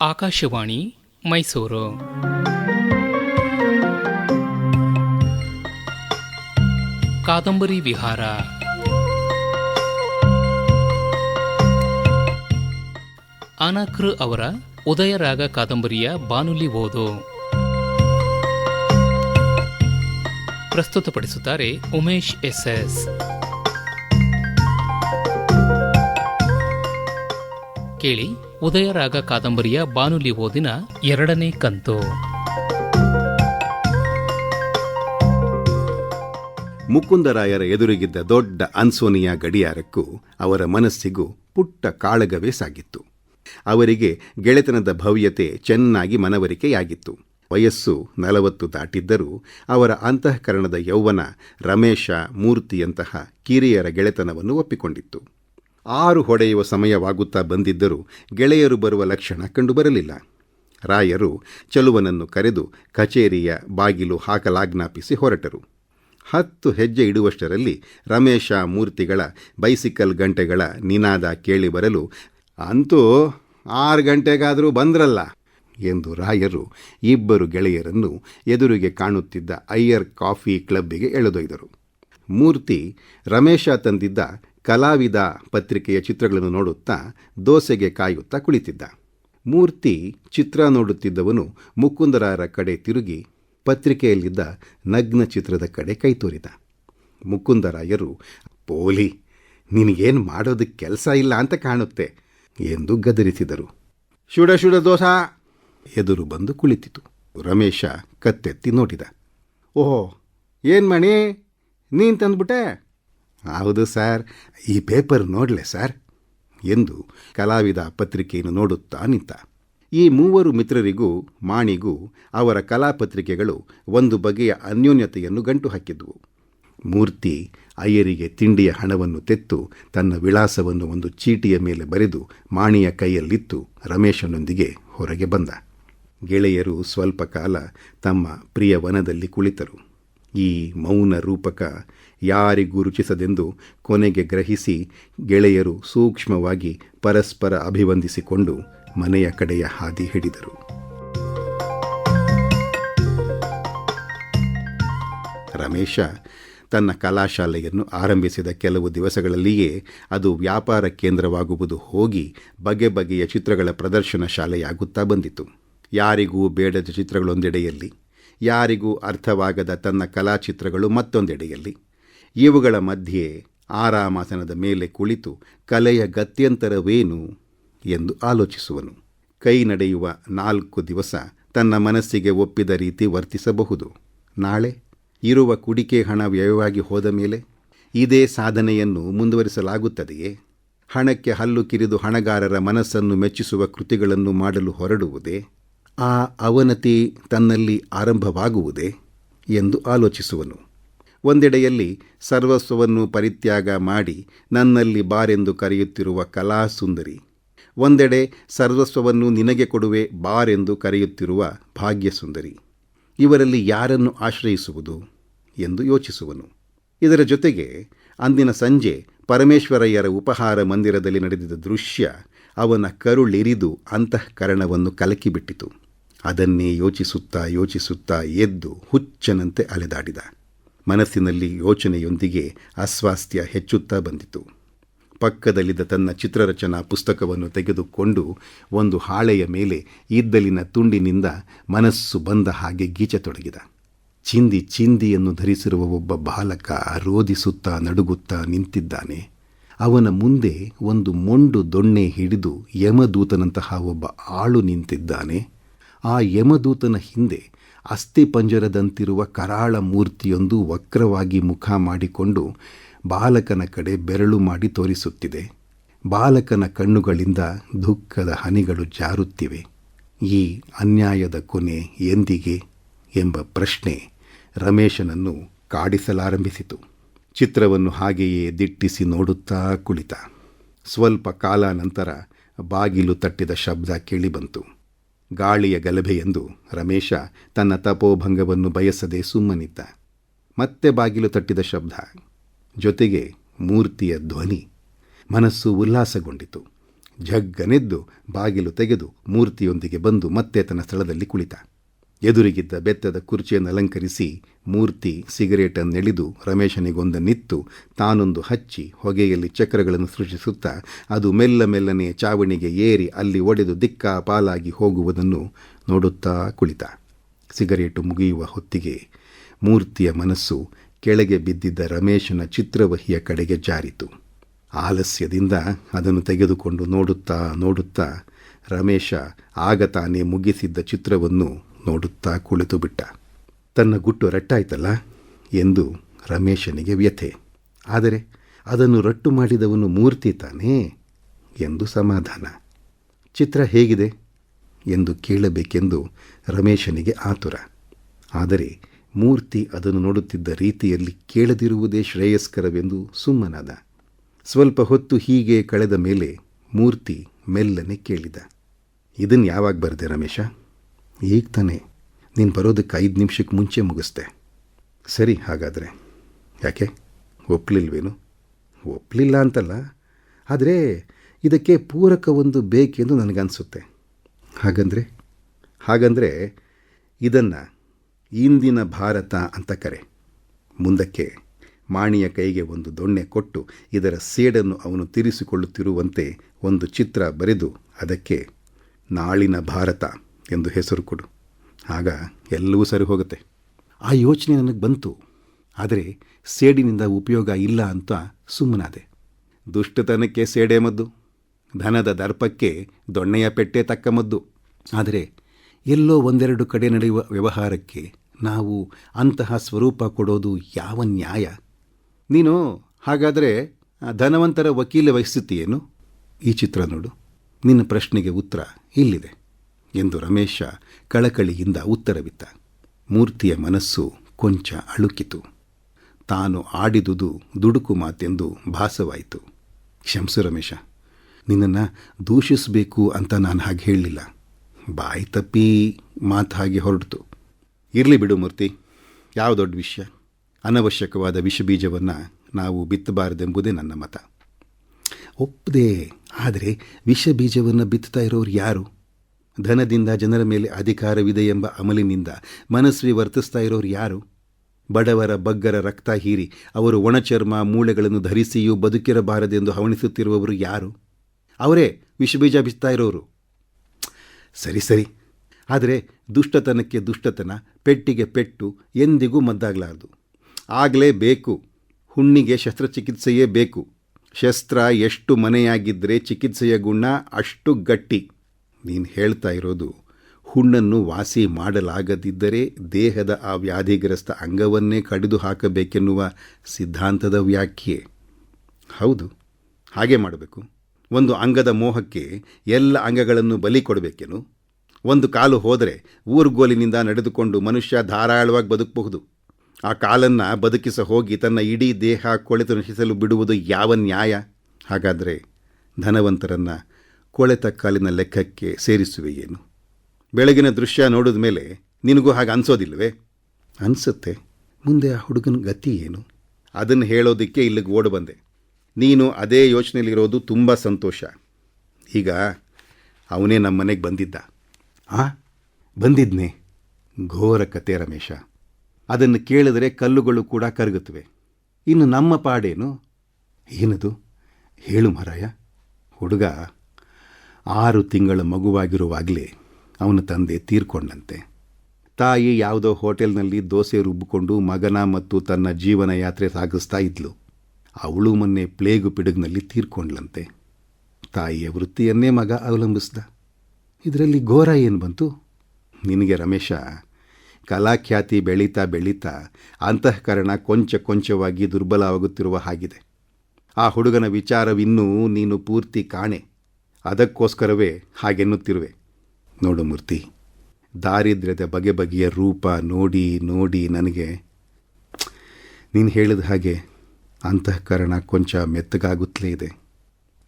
ಆಕಾಶವಾಣಿ ಮೈಸೂರು. ಕಾದಂಬರಿ ವಿಹಾರ. ಅನಕೃ ಅವರ ಉದಯರಾಗ ಕಾದಂಬರಿಯ ಬಾನುಲಿ ಓದು. ಪ್ರಸ್ತುತಪಡಿಸುತ್ತಾರೆ ಉಮೇಶ್ ಎಸ್ಎಸ್ ಕೇಳಿ ಉದಯರಾಗ ಕಾದಂಬರಿಯ ಬಾನುಲಿ ಓದಿನ ಎರಡನೇ ಕಂತು. ಮುಕುಂದರಾಯರ ಎದುರಿಗಿದ್ದ ದೊಡ್ಡ ಅನ್ಸೋನಿಯ ಗಡಿಯಾರಕ್ಕೂ ಅವರ ಮನಸ್ಸಿಗೂ ಪುಟ್ಟ ಕಾಳಗವೇ ಸಾಗಿತ್ತು. ಅವರಿಗೆ ಗೆಳೆತನದ ಭವ್ಯತೆ ಚೆನ್ನಾಗಿ ಮನವರಿಕೆಯಾಗಿತ್ತು. ವಯಸ್ಸು ನಲವತ್ತು ದಾಟಿದ್ದರೂ ಅವರ ಅಂತಃಕರಣದ ಯೌವನ ರಮೇಶ ಮೂರ್ತಿಯಂತಹ ಕಿರಿಯರ ಗೆಳೆತನವನ್ನು ಒಪ್ಪಿಕೊಂಡಿತ್ತು. ಆರು ಹೊಡೆಯುವ ಸಮಯವಾಗುತ್ತಾ ಬಂದಿದ್ದರೂ ಗೆಳೆಯರು ಬರುವ ಲಕ್ಷಣ ಕಂಡುಬರಲಿಲ್ಲ. ರಾಯರು ಚಲುವನನ್ನು ಕರೆದು ಕಚೇರಿಯ ಬಾಗಿಲು ಹಾಕಲಾಜ್ಞಾಪಿಸಿ ಹೊರಟರು. ಹತ್ತು ಹೆಜ್ಜೆ ಇಡುವಷ್ಟರಲ್ಲಿ ರಮೇಶ ಮೂರ್ತಿಗಳ ಬೈಸಿಕಲ್ ಗಂಟೆಗಳ ನಿನಾದ ಕೇಳಿ ಬರಲು, ಅಂತೂ ಆರು ಗಂಟೆಗಾದರೂ ಬಂದ್ರಲ್ಲ? ಎಂದು ರಾಯರು ಇಬ್ಬರು ಗೆಳೆಯರನ್ನು ಎದುರಿಗೆ ಕಾಣುತ್ತಿದ್ದ ಅಯ್ಯರ್ ಕಾಫಿ ಕ್ಲಬ್ಬಿಗೆ ಎಳೆದೊಯ್ದರು. ಮೂರ್ತಿ ರಮೇಶ ತಂದಿದ್ದ ಕಲಾವಿದ ಪತ್ರಿಕೆಯ ಚಿತ್ರಗಳನ್ನು ನೋಡುತ್ತಾ ದೋಸೆಗೆ ಕಾಯುತ್ತಾ ಕುಳಿತಿದ್ದ. ಮೂರ್ತಿ ಚಿತ್ರ ನೋಡುತ್ತಿದ್ದವನು ಮುಕುಂದರಾರ ಕಡೆ ತಿರುಗಿ ಪತ್ರಿಕೆಯಲ್ಲಿದ್ದ ನಗ್ನ ಚಿತ್ರದ ಕಡೆ ಕೈತೋರಿದ ಮುಕುಂದರಾಯರು, ಪೋಲಿ, ನಿನಗೇನು ಮಾಡೋದಕ್ಕೆ ಕೆಲಸ ಇಲ್ಲ ಅಂತ ಕಾಣುತ್ತೆ ಎಂದು ಗದರಿಸಿದರು. ಶುಡ ಶುಡ, ದೋಸ ಎದುರು ಬಂದು ಕುಳಿತಿತು. ರಮೇಶ ಕತ್ತೆತ್ತಿ ನೋಡಿದ. ಓಹೋ, ಏನು ಮಣಿ, ನೀನು ತಂದ್ಬಿಟ್ಟೆ? ಹೌದು ಸರ್. ಈ ಪೇಪರ್ ನೋಡಲೆ ಸರ್. ಎಂದು ಕಲಾವಿದ ಪತ್ರಿಕೆಯನ್ನು ನೋಡುತ್ತಾ ನಿಂತ. ಈ ಮೂವರು ಮಿತ್ರರಿಗೂ, ಮಾಣಿಗೂ, ಅವರ ಕಲಾಪತ್ರಿಕೆಗಳು ಒಂದು ಬಗೆಯ ಅನ್ಯೋನ್ಯತೆಯನ್ನು ಗಂಟು ಹಾಕಿದ್ವು. ಮೂರ್ತಿ ಅಯ್ಯರಿಗೆ ತಿಂಡಿಯ ಹಣವನ್ನು ತೆತ್ತು ತನ್ನ ವಿಳಾಸವನ್ನು ಒಂದು ಚೀಟಿಯ ಮೇಲೆ ಬರೆದು ಮಾಣಿಯ ಕೈಯಲ್ಲಿತ್ತು ರಮೇಶನೊಂದಿಗೆ ಹೊರಗೆ ಬಂದ. ಗೆಳೆಯರು ಸ್ವಲ್ಪ ಕಾಲ ತಮ್ಮ ಪ್ರಿಯ ವನದಲ್ಲಿ ಕುಳಿತರು. ಈ ಮೌನ ರೂಪಕ ಯಾರಿಗೂ ರುಚಿಸದೆಂದು ಕೊನೆಗೆ ಗ್ರಹಿಸಿ ಗೆಳೆಯರು ಸೂಕ್ಷ್ಮವಾಗಿ ಪರಸ್ಪರ ಅಭಿವಂದಿಸಿಕೊಂಡು ಮನೆಯ ಕಡೆಯ ಹಾದಿ ಹಿಡಿದರು. ರಮೇಶ ತನ್ನ ಕಲಾಶಾಲೆಯನ್ನು ಆರಂಭಿಸಿದ ಕೆಲವು ದಿವಸಗಳಲ್ಲಿಯೇ ಅದು ವ್ಯಾಪಾರ ಕೇಂದ್ರವಾಗುವುದು ಹೋಗಿ ಬಗೆ ಬಗೆಯ ಚಿತ್ರಗಳ ಪ್ರದರ್ಶನ ಶಾಲೆಯಾಗುತ್ತಾ ಬಂದಿತು. ಯಾರಿಗೂ ಬೇಡದ ಚಿತ್ರಗಳೊಂದೆಡೆಯಲ್ಲಿ ಯಾರಿಗೂ ಅರ್ಥವಾಗದ ತನ್ನ ಕಲಾಚಿತ್ರಗಳು ಮತ್ತೊಂದೆಡೆಯಲ್ಲಿ. ಇವುಗಳ ಮಧ್ಯೆ ಆರಾಮಾಸನದ ಮೇಲೆ ಕುಳಿತು ಕಲೆಯ ಗತ್ಯಂತರವೇನು ಎಂದು ಆಲೋಚಿಸುವನು. ಕೈ ನಡೆಯುವ ನಾಲ್ಕು ದಿವಸ ತನ್ನ ಮನಸ್ಸಿಗೆ ಒಪ್ಪಿದ ರೀತಿ ವರ್ತಿಸಬಹುದು. ನಾಳೆ ಇರುವ ಕುಡಿಕೆ ಹಣ ವ್ಯಯವಾಗಿ ಹೋದ ಮೇಲೆ ಇದೇ ಸಾಧನೆಯನ್ನು ಮುಂದುವರಿಸಲಾಗುತ್ತದೆಯೇ? ಹಣಕ್ಕೆ ಹಲ್ಲು ಕಿರಿದು ಹಣಗಾರರ ಮನಸ್ಸನ್ನು ಮೆಚ್ಚಿಸುವ ಕೃತಿಗಳನ್ನು ಮಾಡಲು ಹೊರಡುವುದೇ? ಆ ಅವನತಿ ತನ್ನಲ್ಲಿ ಆರಂಭವಾಗುವುದೇ ಎಂದು ಆಲೋಚಿಸುವನು. ಒಂದೆಡೆಯಲ್ಲಿ ಸರ್ವಸ್ವವನ್ನು ಪರಿತ್ಯಾಗ ಮಾಡಿ ನನ್ನಲ್ಲಿ ಬಾರೆಂದು ಕರೆಯುತ್ತಿರುವ ಕಲಾಸುಂದರಿ. ಒಂದೆಡೆ ಸರ್ವಸ್ವವನ್ನು ನಿನಗೆ ಕೊಡುವೆ ಬಾರೆಂದು ಕರೆಯುತ್ತಿರುವ ಭಾಗ್ಯಸುಂದರಿ. ಇವರಲ್ಲಿ ಯಾರನ್ನು ಆಶ್ರಯಿಸುವುದು ಎಂದು ಯೋಚಿಸುವನು. ಇದರ ಜೊತೆಗೆ ಅಂದಿನ ಸಂಜೆ ಪರಮೇಶ್ವರಯ್ಯರ ಉಪಹಾರ ಮಂದಿರದಲ್ಲಿ ನಡೆದಿದ್ದ ದೃಶ್ಯ ಅವನ ಕರುಳಿರಿದು ಅಂತಃಕರಣವನ್ನು ಕಲಕಿಬಿಟ್ಟಿತು. ಅದನ್ನೇ ಯೋಚಿಸುತ್ತಾ ಯೋಚಿಸುತ್ತಾ ಎದ್ದು ಹುಚ್ಚನಂತೆ ಅಲೆದಾಡಿದ. ಮನಸ್ಸಿನಲ್ಲಿ ಯೋಚನೆಯೊಂದಿಗೆ ಅಸ್ವಾಸ್ಥ್ಯ ಹೆಚ್ಚುತ್ತಾ ಬಂದಿತು. ಪಕ್ಕದಲ್ಲಿದ್ದ ತನ್ನ ಚಿತ್ರರಚನಾ ಪುಸ್ತಕವನ್ನು ತೆಗೆದುಕೊಂಡು ಒಂದು ಹಾಳೆಯ ಮೇಲೆ ಇದ್ದಲಿನ ತುಂಡಿನಿಂದ ಮನಸ್ಸು ಬಂದ ಹಾಗೆ ಗೀಚತೊಡಗಿದ ಚಿಂದಿ ಚಿಂದಿಯನ್ನು ಧರಿಸಿರುವ ಒಬ್ಬ ಬಾಲಕ ರೋದಿಸುತ್ತಾ ನಡುಗುತ್ತಾ ನಿಂತಿದ್ದಾನೆ. ಅವನ ಮುಂದೆ ಒಂದು ಮೊಂಡು ದೊಣ್ಣೆ ಹಿಡಿದು ಯಮದೂತನಂತಹ ಒಬ್ಬ ಆಳು ನಿಂತಿದ್ದಾನೆ. ಆ ಯಮದೂತನ ಹಿಂದೆ ಅಸ್ಥಿಪಂಜರದಂತಿರುವ ಕರಾಳ ಮೂರ್ತಿಯೊಂದು ವಕ್ರವಾಗಿ ಮುಖ ಮಾಡಿಕೊಂಡು ಬಾಲಕನ ಕಡೆ ಬೆರಳು ಮಾಡಿ ತೋರಿಸುತ್ತಿದೆ. ಬಾಲಕನ ಕಣ್ಣುಗಳಿಂದ ದುಃಖದ ಹನಿಗಳು ಜಾರುತ್ತಿವೆ. ಈ ಅನ್ಯಾಯದ ಕೊನೆ ಎಂದಿಗೆ ಎಂಬ ಪ್ರಶ್ನೆ ರಮೇಶನನ್ನು ಕಾಡಿಸಲಾರಂಭಿಸಿತು. ಚಿತ್ರವನ್ನು ಹಾಗೆಯೇ ದಿಟ್ಟಿಸಿ ನೋಡುತ್ತಾ ಕುಳಿತ. ಸ್ವಲ್ಪ ಕಾಲ ನಂತರ ಬಾಗಿಲು ತಟ್ಟಿದ ಶಬ್ದ ಕೇಳಿಬಂತು. ಗಾಳಿಯ ಗಲಭೆಯೆಂದು ರಮೇಶ ತನ್ನ ತಪೋಭಂಗವನ್ನು ಬಯಸದೆ ಸುಮ್ಮನಿದ್ದ. ಮತ್ತೆ ಬಾಗಿಲು ತಟ್ಟಿದ ಶಬ್ದ. ಜೊತೆಗೆ ಮೂರ್ತಿಯ ಧ್ವನಿ. ಮನಸ್ಸು ಉಲ್ಲಾಸಗೊಂಡಿತು. ಝಗ್ಗನೆದ್ದು ಬಾಗಿಲು ತೆಗೆದು ಮೂರ್ತಿಯೊಂದಿಗೆ ಬಂದು ಮತ್ತೆ ತನ್ನ ಸ್ಥಳದಲ್ಲಿ ಕುಳಿತ. ಎದುರಿಗಿದ್ದ ಬೆತ್ತದ ಕುರ್ಚಿಯನ್ನು ಅಲಂಕರಿಸಿ ಮೂರ್ತಿ ಸಿಗರೇಟನ್ನೆಳೆದು ರಮೇಶನಿಗೊಂದನ್ನಿತ್ತು ತಾನೊಂದು ಹಚ್ಚಿ ಹೊಗೆಯಲ್ಲಿ ಚಕ್ರಗಳನ್ನು ಸೃಷ್ಟಿಸುತ್ತಾ ಅದು ಮೆಲ್ಲ ಮೆಲ್ಲನೆ ಚಾವಣಿಗೆ ಏರಿ ಅಲ್ಲಿ ಒಡೆದು ದಿಕ್ಕಾ ಪಾಲಾಗಿ ಹೋಗುವುದನ್ನು ನೋಡುತ್ತಾ ಕುಳಿತ. ಸಿಗರೇಟು ಮುಗಿಯುವ ಹೊತ್ತಿಗೆ ಮೂರ್ತಿಯ ಮನಸ್ಸು ಕೆಳಗೆ ಬಿದ್ದಿದ್ದ ರಮೇಶನ ಚಿತ್ರವಹಿಯ ಕಡೆಗೆ ಜಾರಿತು. ಆಲಸ್ಯದಿಂದ ಅದನ್ನು ತೆಗೆದುಕೊಂಡು ನೋಡುತ್ತಾ ನೋಡುತ್ತಾ ರಮೇಶ ಆಗ ತಾನೇ ಮುಗಿಸಿದ್ದ ಚಿತ್ರವನ್ನು ನೋಡುತ್ತಾ ಕುಳಿತು ಬಿಟ್ಟ. ತನ್ನ ಗುಟ್ಟು ರಟ್ಟಾಯ್ತಲ್ಲ ಎಂದು ರಮೇಶನಿಗೆ ವ್ಯಥೆ. ಆದರೆ ಅದನ್ನು ರಟ್ಟು ಮಾಡಿದವನು ಮೂರ್ತಿ ತಾನೇ ಎಂದು ಸಮಾಧಾನ. ಚಿತ್ರ ಹೇಗಿದೆ ಎಂದು ಕೇಳಬೇಕೆಂದು ರಮೇಶನಿಗೆ ಆತುರ. ಆದರೆ ಮೂರ್ತಿ ಅದನ್ನು ನೋಡುತ್ತಿದ್ದ ರೀತಿಯಲ್ಲಿ ಕೇಳದಿರುವುದೇ ಶ್ರೇಯಸ್ಕರವೆಂದು ಸುಮ್ಮನಾದ. ಸ್ವಲ್ಪ ಹೊತ್ತು ಹೀಗೆ ಕಳೆದ ಮೇಲೆ ಮೂರ್ತಿ ಮೆಲ್ಲನೆ ಕೇಳಿದ. ಇದನ್ನು ಯಾವಾಗ ಬರೆದೆ ರಮೇಶ? ಈಗ ತಾನೇ ನೀನು ಬರೋದಕ್ಕೆ ಐದು ನಿಮಿಷಕ್ಕೆ ಮುಂಚೆ ಮುಗಿಸ್ದೆ. ಸರಿ, ಹಾಗಾದರೆ. ಯಾಕೆ? ಒಪ್ಪಲಿಲ್ವೇನು ಒಪ್ಪಲಿಲ್ಲ ಅಂತಲ್ಲ. ಆದರೆ ಇದಕ್ಕೆ ಪೂರಕ ಒಂದು ಬೇಕೆಂದು ನನಗನ್ಸುತ್ತೆ. ಹಾಗಂದರೆ? ಹಾಗಂದರೆ ಇದನ್ನು ಇಂದಿನ ಭಾರತ ಅಂತ ಕರೆ. ಮುಂದಕ್ಕೆ ಮಾಣಿಯ ಕೈಗೆ ಒಂದು ದೊಣ್ಣೆ ಕೊಟ್ಟು ಇದರ ಸೇಡನ್ನು ಅವನು ತೀರಿಸಿಕೊಳ್ಳುತ್ತಿರುವಂತೆ ಒಂದು ಚಿತ್ರ ಬರೆದು ಅದಕ್ಕೆ ನಾಳಿನ ಭಾರತ. ಎಂದು ಹೆಸರು ಕೊಡು. ಆಗ ಎಲ್ಲವೂ ಸರಿ ಹೋಗುತ್ತೆ. ಆ ಯೋಚನೆ ನನಗೆ ಬಂತು. ಆದರೆ ಸೇಡಿನಿಂದ ಉಪಯೋಗ ಇಲ್ಲ ಅಂತ ಸುಮ್ಮನಾದೆ. ದುಷ್ಟತನಕ್ಕೆ ಸೇಡೆ ಮದ್ದು. ಧನದ ದರ್ಪಕ್ಕೆ ದೊಣ್ಣೆಯ ಪೆಟ್ಟೆ ತಕ್ಕ ಮದ್ದು. ಆದರೆ ಎಲ್ಲೋ ಒಂದೆರಡು ಕಡೆ ನಡೆಯುವ ವ್ಯವಹಾರಕ್ಕೆ ನಾವು ಅಂತಹ ಸ್ವರೂಪ ಕೊಡೋದು ಯಾವ ನ್ಯಾಯ? ನೀನು ಹಾಗಾದರೆ ಧನವಂತರ ವಕೀಲ ವಹಿಸುತ್ತೀಯೇನು? ಈ ಚಿತ್ರ ನೋಡು. ನಿನ್ನ ಪ್ರಶ್ನೆಗೆ ಉತ್ತರ ಇಲ್ಲಿದೆ. ಎಂದು ರಮೇಶ ಕಳಕಳಿಯಿಂದ ಉತ್ತರವಿತ್ತ. ಮೂರ್ತಿಯ ಮನಸ್ಸು ಕೊಂಚ ಅಳುಕಿತು. ತಾನು ಆಡಿದುದು ದುಡುಕು ಮಾತೆಂದು ಭಾಸವಾಯಿತು. ಕ್ಷಮಿಸು ರಮೇಶ, ನಿನ್ನನ್ನು ದೂಷಿಸಬೇಕು ಅಂತ ನಾನು ಹಾಗೆ ಹೇಳಲಿಲ್ಲ. ಬಾಯಿ ತಪ್ಪಿ ಮಾತು ಹಾಗೆ ಹೊರಡ್ತು. ಇರಲಿ ಬಿಡು ಮೂರ್ತಿ, ಯಾವ ದೊಡ್ಡ ವಿಷಯ? ಅನವಶ್ಯಕವಾದ ವಿಷಬೀಜವನ್ನು ನಾವು ಬಿತ್ತಬಾರದೆಂಬುದೇ ನನ್ನ ಮತ. ಒಪ್ಪದೆ, ಆದರೆ ವಿಷ ಬೀಜವನ್ನು ಬಿತ್ತುತ್ತಾ ಇರೋರು ಯಾರು? ಧನದಿಂದ ಜನರ ಮೇಲೆ ಅಧಿಕಾರವಿದೆ ಎಂಬ ಅಮಲಿನಿಂದ ಮನಸ್ವಿ ವರ್ತಿಸ್ತಾ ಇರೋರು ಯಾರು? ಬಡವರ ಬಗ್ಗರ ರಕ್ತ ಹೀರಿ ಅವರು ಒಣಚರ್ಮ ಮೂಳೆಗಳನ್ನು ಧರಿಸಿಯೂ ಬದುಕಿರಬಾರದೆಂದು ಹವಣಿಸುತ್ತಿರುವವರು ಯಾರು? ಅವರೇ ವಿಷಬೀಜ ಬಿಸ್ತಾ ಇರೋರು. ಸರಿ ಸರಿ. ಆದರೆ ದುಷ್ಟತನಕ್ಕೆ ದುಷ್ಟತನ, ಪೆಟ್ಟಿಗೆ ಪೆಟ್ಟು ಎಂದಿಗೂ ಮದ್ದಾಗಲಾರದು. ಆಗಲೇ ಬೇಕು. ಹುಣ್ಣಿಗೆ ಶಸ್ತ್ರಚಿಕಿತ್ಸೆಯೇ ಬೇಕು. ಶಸ್ತ್ರ ಎಷ್ಟು ಮನೆಯಾಗಿದ್ದರೆ ಚಿಕಿತ್ಸೆಯ ಗುಣ ಅಷ್ಟು ಗಟ್ಟಿ. ನೀನು ಹೇಳ್ತಾ ಇರೋದು ಹುಣ್ಣನ್ನು ವಾಸಿ ಮಾಡಲಾಗದಿದ್ದರೆ ದೇಹದ ಆ ವ್ಯಾಧಿಗ್ರಸ್ತ ಅಂಗವನ್ನೇ ಕಡಿದು ಹಾಕಬೇಕೆನ್ನುವ ಸಿದ್ಧಾಂತದ ವ್ಯಾಖ್ಯೆ. ಹೌದು, ಹಾಗೆ ಮಾಡಬೇಕು. ಒಂದು ಅಂಗದ ಮೋಹಕ್ಕೆ ಎಲ್ಲ ಅಂಗಗಳನ್ನು ಬಲಿ ಕೊಡಬೇಕೇನು? ಒಂದು ಕಾಲು ಹೋದರೆ ಊರುಗೋಲಿನಿಂದ ನಡೆದುಕೊಂಡು ಮನುಷ್ಯ ಧಾರಾಳವಾಗಿ ಬದುಕಬಹುದು. ಆ ಕಾಲನ್ನು ಬದುಕಿಸ ಹೋಗಿ ತನ್ನ ಇಡೀ ದೇಹ ಕೊಳೆತು ನಶಿಸಲು ಬಿಡುವುದು ಯಾವ ನ್ಯಾಯ? ಹಾಗಾದರೆ ಧನವಂತರನ್ನು ಕೊಳೆತ ಕಾಲಿನ ಲೆಕ್ಕಕ್ಕೆ ಸೇರಿಸುವೆಯೇನು? ಬೆಳಗಿನ ದೃಶ್ಯ ನೋಡಿದ ಮೇಲೆ ನಿನಗೂ ಹಾಗೆ ಅನಿಸೋದಿಲ್ವೇ? ಅನಿಸುತ್ತೆ. ಮುಂದೆ ಆ ಹುಡುಗನ ಗತಿ ಏನು? ಅದನ್ನು ಹೇಳೋದಕ್ಕೆ ಇಲ್ಲಿಗೆ ಓಡಿ ಬಂದೆ. ನೀನು ಅದೇ ಯೋಚನೆಯಲ್ಲಿರೋದು ತುಂಬ ಸಂತೋಷ. ಈಗ ಅವನೇ ನಮ್ಮ ಮನೆಗೆ ಬಂದಿದ್ದ. ಆ, ಬಂದಿದ್ನೆ. ಘೋರ ಕತೆ ರಮೇಶ. ಅದನ್ನು ಕೇಳಿದರೆ ಕಲ್ಲುಗಳು ಕೂಡ ಕರಗುತ್ತವೆ. ಇನ್ನು ನಮ್ಮ ಪಾಡೇನು? ಏನದು? ಹೇಳು ಮಹಾರಾಯ ಹುಡುಗ ಆರು ತಿಂಗಳ ಮಗುವಾಗಿರುವಾಗಲೇ ಅವನ ತಂದೆ ತೀರ್ಕೊಂಡಂತೆ. ತಾಯಿ ಯಾವುದೋ ಹೋಟೆಲ್ನಲ್ಲಿ ದೋಸೆ ರುಬ್ಬಿಕೊಂಡು ಮಗನ ಮತ್ತು ತನ್ನ ಜೀವನ ಯಾತ್ರೆ ಸಾಗಿಸ್ತಾ ಇದ್ಲು. ಅವಳು ಮೊನ್ನೆ ಪ್ಲೇಗು ಪಿಡುಗ್ನಲ್ಲಿ ತೀರ್ಕೊಂಡ್ಲಂತೆ ತಾಯಿಯ ವೃತ್ತಿಯನ್ನೇ ಮಗ ಅವಲಂಬಿಸ್ದ. ಇದರಲ್ಲಿ ಘೋರ ಏನು ಬಂತು? ನಿನಗೆ ರಮೇಶ, ಕಲಾಖ್ಯಾತಿ ಬೆಳೀತಾ ಬೆಳೀತಾ ಅಂತಃಕರಣ ಕೊಂಚ ಕೊಂಚವಾಗಿ ದುರ್ಬಲವಾಗುತ್ತಿರುವ ಹಾಗಿದೆ. ಆ ಹುಡುಗನ ವಿಚಾರವಿನ್ನೂ ನೀನು ಪೂರ್ತಿ ಕಾಣೆ. ಅದಕ್ಕೋಸ್ಕರವೇ ಹಾಗೆನ್ನುತ್ತಿರುವೆ. ನೋಡು ಮೂರ್ತಿ, ದಾರಿದ್ರ್ಯದ ಬಗೆ ಬಗೆಯ ರೂಪ ನೋಡಿ ನೋಡಿ ನನಗೆ. ನೀನು ಹೇಳಿದ ಹಾಗೆ ಅಂತಃಕರಣ ಕೊಂಚ ಮೆತ್ತಗಾಗುತ್ತಲೇ ಇದೆ.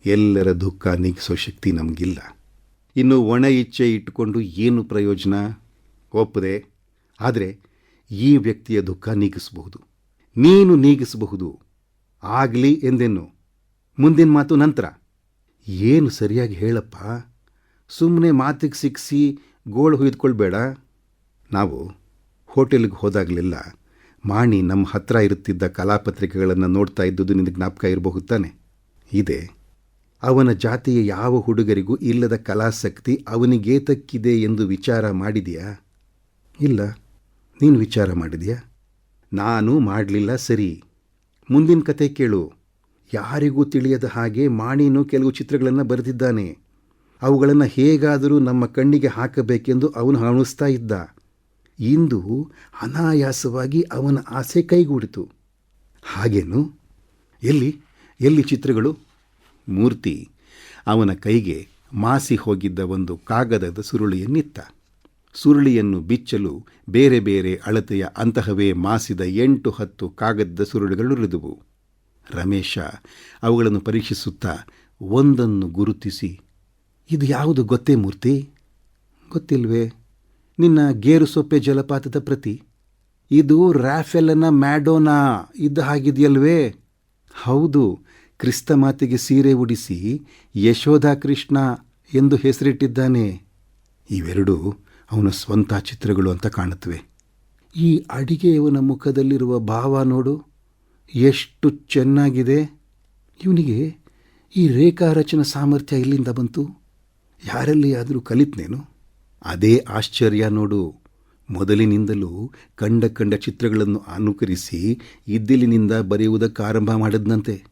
ಎಲ್ಲರ ದುಃಖ ನೀಗಿಸೋ ಶಕ್ತಿ ನಮಗಿಲ್ಲ. ಇನ್ನು ಒಣ ಇಚ್ಛೆ ಇಟ್ಟುಕೊಂಡು ಏನು ಪ್ರಯೋಜನ? ಒಪ್ಪದೆ. ಆದರೆ ಈ ವ್ಯಕ್ತಿಯ ದುಃಖ ನೀಗಿಸಬಹುದು. ನೀನು ನೀಗಿಸಬಹುದು. ಆಗಲಿ ಎಂದೆನ್ನು. ಮುಂದಿನ ಮಾತು ನಂತರ. ಏನು ಸರಿಯಾಗಿ ಹೇಳಪ್ಪ? ಸುಮ್ಮನೆ ಮಾತಿಗೆ ಸಿಕ್ಕಿಸಿ ಗೋಳು ಹುಯ್ದುಕೊಳ್ಬೇಡ. ನಾವು ಹೋಟೆಲ್ಗೆ ಹೋದಾಗಲೆಲ್ಲ ಮಾಣಿ ನಮ್ಮ ಹತ್ರ ಇರುತ್ತಿದ್ದ ಕಲಾಪತ್ರಿಕೆಗಳನ್ನು ನೋಡ್ತಾ ಇದ್ದುದು ನಿನಗೆ ಜ್ಞಾಪಕ ಇರಬಹುದು ತಾನೆ? ಇದೆ. ಅವನ ಜಾತಿಯ ಯಾವ ಹುಡುಗರಿಗೂ ಇಲ್ಲದ ಕಲಾಸಕ್ತಿ ಅವನಿಗೇತಕ್ಕಿದೆ ಎಂದು ವಿಚಾರ ಮಾಡಿದೆಯಾ? ಇಲ್ಲ. ನೀನು ವಿಚಾರ ಮಾಡಿದೆಯಾ? ನಾನು ಮಾಡಲಿಲ್ಲ ಸರಿ. ಮುಂದಿನ ಕತೆ ಕೇಳು. ಯಾರಿಗೂ ತಿಳಿಯದ ಹಾಗೆ ಮಾಣಿನೂ ಕೆಲವು ಚಿತ್ರಗಳನ್ನು ಬರೆದಿದ್ದಾನೆ. ಅವುಗಳನ್ನು ಹೇಗಾದರೂ ನಮ್ಮ ಕಣ್ಣಿಗೆ ಹಾಕಬೇಕೆಂದು ಅವನು ಹಣಿಸ್ತಾ ಇದ್ದ. ಇಂದು ಅನಾಯಾಸವಾಗಿ ಅವನ ಆಸೆ ಕೈಗೂಡಿತು. ಹಾಗೇನು? ಎಲ್ಲಿ? ಎಲ್ಲಿ ಚಿತ್ರಗಳು? ಮೂರ್ತಿ. ಅವನ ಕೈಗೆ ಮಾಸಿ ಹೋಗಿದ್ದ ಒಂದು ಕಾಗದದ ಸುರುಳಿಯನ್ನಿತ್ತ. ಸುರುಳಿಯನ್ನು ಬಿಚ್ಚಲು ಬೇರೆ ಬೇರೆ ಅಳತೆಯ ಅಂತಹವೇ ಮಾಸಿದ ಎಂಟು ಹತ್ತು ಕಾಗದದ ಸುರುಳಿಗಳುರಿದುವು ರಮೇಶ ಅವುಗಳನ್ನು ಪರೀಕ್ಷಿಸುತ್ತಾ ಒಂದನ್ನು ಗುರುತಿಸಿ, ಇದು ಯಾವುದು ಗೊತ್ತೇ ಮೂರ್ತಿ? ಗೊತ್ತಿಲ್ವೇ? ನಿನ್ನ ಗೇರು ಸೊಪ್ಪೆ ಜಲಪಾತದ ಪ್ರತಿ. ಇದು ರಾಫೆಲ್ನ ಮ್ಯಾಡೋನಾ. ಇದ್ದ ಹಾಗಿದೆಯಲ್ವೇ? ಹೌದು, ಕ್ರಿಸ್ತ ಮಾತೆಗೆ ಸೀರೆ ಉಡಿಸಿ ಯಶೋಧ ಕೃಷ್ಣ ಎಂದು ಹೆಸರಿಟ್ಟಿದ್ದಾನೆ. ಇವೆರಡೂ ಅವನ ಸ್ವಂತ ಚಿತ್ರಗಳು ಅಂತ ಕಾಣುತ್ತವೆ. ಈ ಅಡಿಗೆಯವನ ಮುಖದಲ್ಲಿರುವ ಭಾವ ನೋಡು. ಎಷ್ಟು ಚೆನ್ನಾಗಿದೆ. ಇವನಿಗೆ ಈ ರೇಖಾರಚನ ಸಾಮರ್ಥ್ಯ ಇಲ್ಲಿಂದ ಬಂತು? ಯಾರಲ್ಲಿ ಆದರೂ ಕಲಿತ್ನೇನು? ಅದೇ ಆಶ್ಚರ್ಯ ನೋಡು. ಮೊದಲಿನಿಂದಲೂ ಕಂಡ ಕಂಡ ಚಿತ್ರಗಳನ್ನು ಅನುಕರಿಸಿ ಇದ್ದಿಲಿನಿಂದ ಬರೆಯುವುದಕ್ಕೆ ಆರಂಭ ಮಾಡಿದ್ನಂತೆ.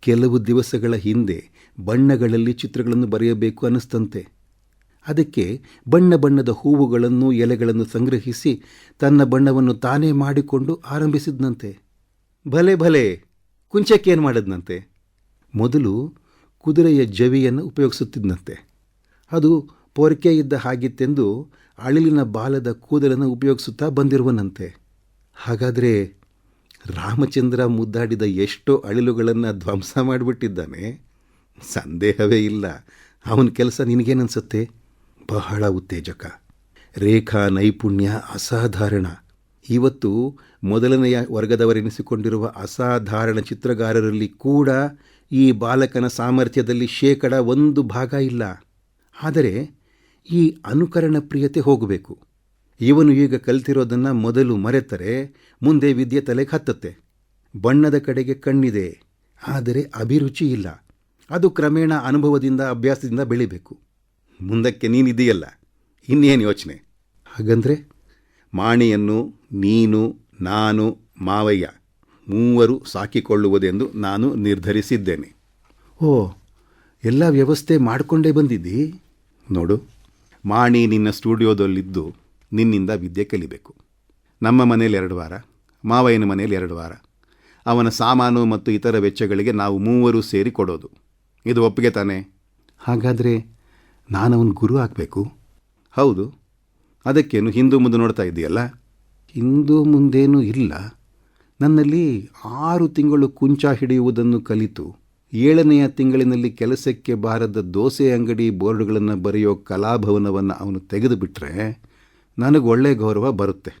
ಕೆಲವು ದಿವಸಗಳ ಹಿಂದೆ ಬಣ್ಣಗಳಲ್ಲಿ ಚಿತ್ರಗಳನ್ನು ಬರೆಯಬೇಕು ಅನ್ನಿಸ್ತಂತೆ. ಅದಕ್ಕೆ ಬಣ್ಣ ಬಣ್ಣದ ಹೂವುಗಳನ್ನು ಎಲೆಗಳನ್ನು ಸಂಗ್ರಹಿಸಿ ತನ್ನ ಬಣ್ಣವನ್ನು ತಾನೇ ಮಾಡಿಕೊಂಡು ಆರಂಭಿಸಿದ್ನಂತೆ. ಭಲೆ ಭಲೆ ಕುಂಚಕ್ಕೇನು ಮಾಡಿದ್ನಂತೆ? ಮೊದಲು ಕುದುರೆಯ ಜವಿಯನ್ನು ಉಪಯೋಗಿಸುತ್ತಿದ್ದಂತೆ ಅದು ಪೊರಕೆ ಇದ್ದ ಹಾಗಿತ್ತೆಂದು ಅಳಿಲಿನ ಬಾಲದ ಕೂದಲನ್ನು ಉಪಯೋಗಿಸುತ್ತಾ ಬಂದಿರುವನಂತೆ. ಹಾಗಾದರೆ ರಾಮಚಂದ್ರ ಮುದ್ದಾಡಿದ ಎಷ್ಟೋ ಅಳಿಲುಗಳನ್ನು ಧ್ವಂಸ ಮಾಡಿಬಿಟ್ಟಿದ್ದಾನೆ. ಸಂದೇಹವೇ ಇಲ್ಲ. ಅವನ ಕೆಲಸ ನಿನಗೇನನ್ಸುತ್ತೆ? ಬಹಳ ಉತ್ತೇಜಕ. ರೇಖಾ ನೈಪುಣ್ಯ ಅಸಾಧಾರಣ. ಇವತ್ತು ಮೊದಲನೆಯ ವರ್ಗದವರೆನಿಸಿಕೊಂಡಿರುವ ಅಸಾಧಾರಣ ಚಿತ್ರಗಾರರಲ್ಲಿ ಕೂಡ ಈ ಬಾಲಕನ ಸಾಮರ್ಥ್ಯದಲ್ಲಿ ಶೇಕಡ ಒಂದು ಭಾಗ ಇಲ್ಲ. ಆದರೆ ಈ ಅನುಕರಣ ಪ್ರಿಯತೆ ಹೋಗಬೇಕು. ಇವನು ಈಗ ಕಲ್ತಿರೋದನ್ನು ಮೊದಲು ಮರೆತರೆ ಮುಂದೆ ವಿದ್ಯೆ ತಲೆಗೆ ಹತ್ತತ್ತೆ. ಬಣ್ಣದ ಕಡೆಗೆ ಕಣ್ಣಿದೆ, ಆದರೆ ಅಭಿರುಚಿ ಇಲ್ಲ. ಅದು ಕ್ರಮೇಣ ಅನುಭವದಿಂದ, ಅಭ್ಯಾಸದಿಂದ ಬೆಳಿಬೇಕು. ಮುಂದಕ್ಕೆ ನೀನಿದೆಯಲ್ಲ ಇನ್ನೇನು ಯೋಚನೆ? ಹಾಗಂದರೆ ಮಾಣಿಯನ್ನು ನೀನು, ನಾನು, ಮಾವಯ್ಯ ಮೂವರು ಸಾಕಿಕೊಳ್ಳುವುದೆಂದು ನಾನು ನಿರ್ಧರಿಸಿದ್ದೇನೆ. ಓ, ಎಲ್ಲ ವ್ಯವಸ್ಥೆ ಮಾಡಿಕೊಂಡೇ ಬಂದಿದ್ದಿ? ನೋಡು, ಮಾಣಿ ನಿನ್ನ ಸ್ಟುಡಿಯೋದಲ್ಲಿದ್ದು ನಿನ್ನಿಂದ ವಿದ್ಯೆ ಕಲಿಬೇಕು. ನಮ್ಮ ಮನೇಲಿ ಎರಡು ವಾರ, ಮಾವಯ್ಯನ ಮನೇಲಿ ಎರಡು ವಾರ. ಅವನ ಸಾಮಾನು ಮತ್ತು ಇತರ ವೆಚ್ಚಗಳಿಗೆ ನಾವು ಮೂವರು ಸೇರಿ ಕೊಡೋದು. ಇದು ಒಪ್ಪಿಗೆ ತಾನೆ? ಹಾಗಾದರೆ ನಾನು ಅವನ ಗುರು ಆಗಬೇಕು? ಹೌದು, ಅದಕ್ಕೇನು ಹಿಂದೂ ಮುಂದೆ ನೋಡ್ತಾ ಇದೆಯಲ್ಲ ಹಿಂದೂ ಮುಂದೇನೂ ಇಲ್ಲ. ನನ್ನಲ್ಲಿ ಆರು ತಿಂಗಳು ಕುಂಚ ಹಿಡಿಯುವುದನ್ನು ಕಲಿತು, ಏಳನೆಯ ತಿಂಗಳಿನಲ್ಲಿ ಕೆಲಸಕ್ಕೆ ಬಾರದ ದೋಸೆ ಅಂಗಡಿ ಬೋರ್ಡ್ಗಳನ್ನು ಬರೆಯೋ ಕಲಾಭವನವನ್ನು ಅವನು ತೆಗೆದುಬಿಟ್ರೆ ನನಗೆ ಒಳ್ಳೆ ಗೌರವ ಬರುತ್ತೆ.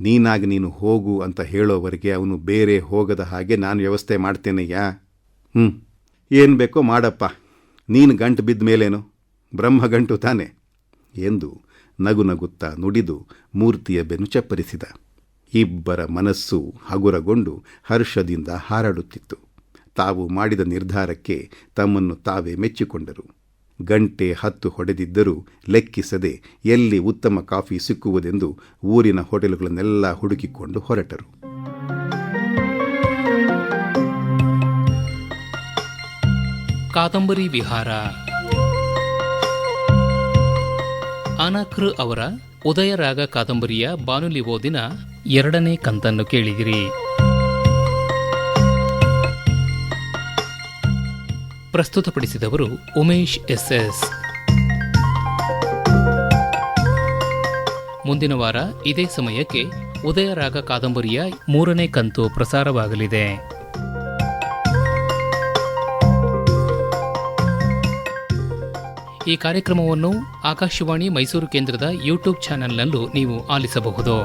ನೀನಾಗಿ ನೀನು ಹೋಗು ಅಂತ ಹೇಳೋವರೆಗೆ ಅವನು ಬೇರೆ ಹೋಗದ ಹಾಗೆ ನಾನು ವ್ಯವಸ್ಥೆ ಮಾಡ್ತೇನೆಯಾ ಹ್ಞೂ ಏನು ಬೇಕೋ ಮಾಡಪ್ಪ. ನೀನು ಗಂಟು ಬಿದ್ದ ಮೇಲೇನು? ಬ್ರಹ್ಮ ಗಂಟು ತಾನೆ? ಎಂದು ನಗು ನಗುತ್ತಾ ನುಡಿದು ಮೂರ್ತಿಯ ಬೆನ್ನು ಚಪ್ಪರಿಸಿದ. ಇಬ್ಬರ ಮನಸ್ಸು ಹಗುರಗೊಂಡು ಹರ್ಷದಿಂದ ಹಾರಾಡುತ್ತಿತ್ತು. ತಾವು ಮಾಡಿದ ನಿರ್ಧಾರಕ್ಕೆ ತಮ್ಮನ್ನು ತಾವೇ ಮೆಚ್ಚಿಕೊಂಡರು. ಗಂಟೆ ಹತ್ತು ಹೊಡೆದಿದ್ದರೂ ಲೆಕ್ಕಿಸದೆ ಎಲ್ಲಿ ಉತ್ತಮ ಕಾಫಿ ಸಿಕ್ಕುವುದೆಂದು ಊರಿನ ಹೋಟೆಲುಗಳನ್ನೆಲ್ಲ ಹುಡುಕಿಕೊಂಡು ಹೊರಟರು. ಕಾದಂಬರಿ ವಿಹಾರ ಅನಕೃ ಅವರ ಉದಯರಾಗ ಕಾದಂಬರಿಯ ಬಾನುಲಿ ಓದಿನ ಎರಡನೇ ಕಂತನ್ನು ಕೇಳಿದಿರಿ. ಪ್ರಸ್ತುತಪಡಿಸಿದವರು ಉಮೇಶ್ ಎಸ್ ಎಸ್ ಮುಂದಿನ ವಾರ ಇದೇ ಸಮಯಕ್ಕೆ ಉದಯರಾಗ ಕಾದಂಬರಿಯ ಮೂರನೇ ಕಂತು ಪ್ರಸಾರವಾಗಲಿದೆ. ಈ ಕಾರ್ಯಕ್ರಮವನ್ನು ಆಕಾಶವಾಣಿ ಮೈಸೂರು ಕೇಂದ್ರದ ಯೂಟ್ಯೂಬ್ ಚಾನೆಲ್ನಲ್ಲೂ ನೀವು ಆಲಿಸಬಹುದು.